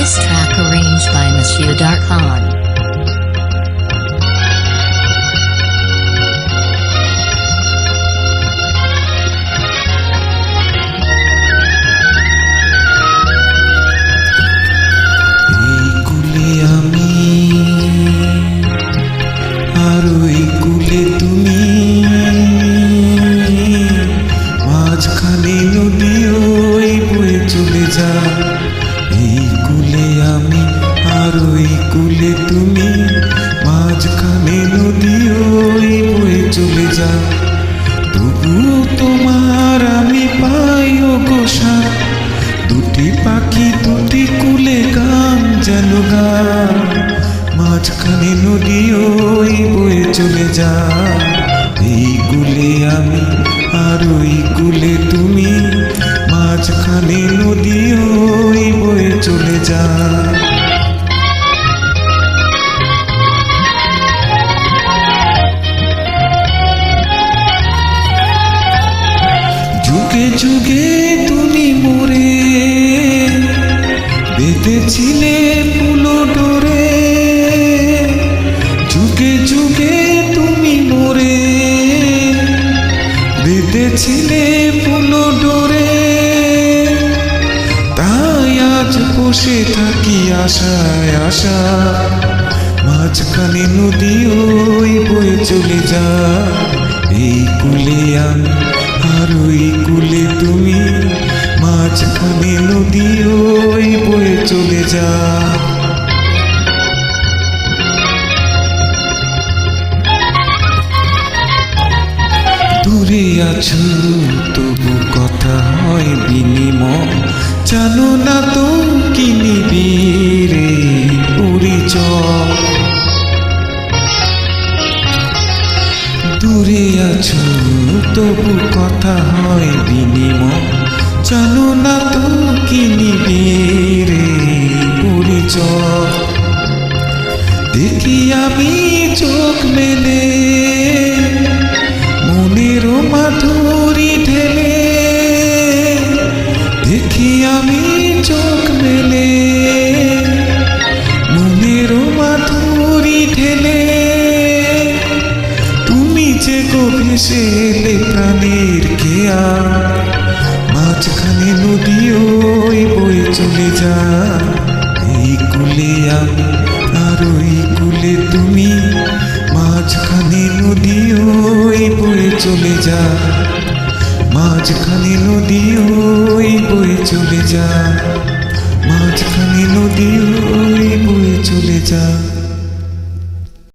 This track arranged by Monsieur Darkhan. যা কুলে তুমি মাঝখানে নদী ওই বয়ে চলে যা। তবু তোমার আমি পাই ও গোসা। দুটি পাখি, দুটি কুলে গান যেন গান মাঝখানে নদী ওই বয়ে চলে যা। এই কুলে আমি আর ওই কুলে তুমি। মাঝখানে নদী বেঁধেছিলে পুলো ডোরে যুগে যুগে তুমি মোরে। বেঁধেছিলে পুলো ডোরে, তাই আজ বসে থাকি আশায় আশা। মাঝখানে নদী ওই বয়ে চলে যা। এই কুলে আমি, আর ওই কুলে তুমি। মাঝখানে নদী যা। দূরে আছো, তবু কথা হয় বিনিময়। জানো না তো কি নিবিরে পরিচয়। দূরে আছো, তবু কথা হয় বিনিময়। জানো না তো কি নিবিরে পরিচয় দেখি আমি চোখ মেলে, মনের মাধুরী ঢেলে। দেখি আমি চোখ মেলে, মনের মাধুরী ঢেলে। তুমি যে গো ভেসে এলে প্রাণের খেয়া মাঝখানে নদী ওই বয়ে চলে যা ওই কুলে তুমি, মাঝখানে নদী ওই বয়ে চলে যা। মাঝখানে নদী ওই বয়ে চলে যা। মাঝখানে নদী ওই বয়ে চলে যা।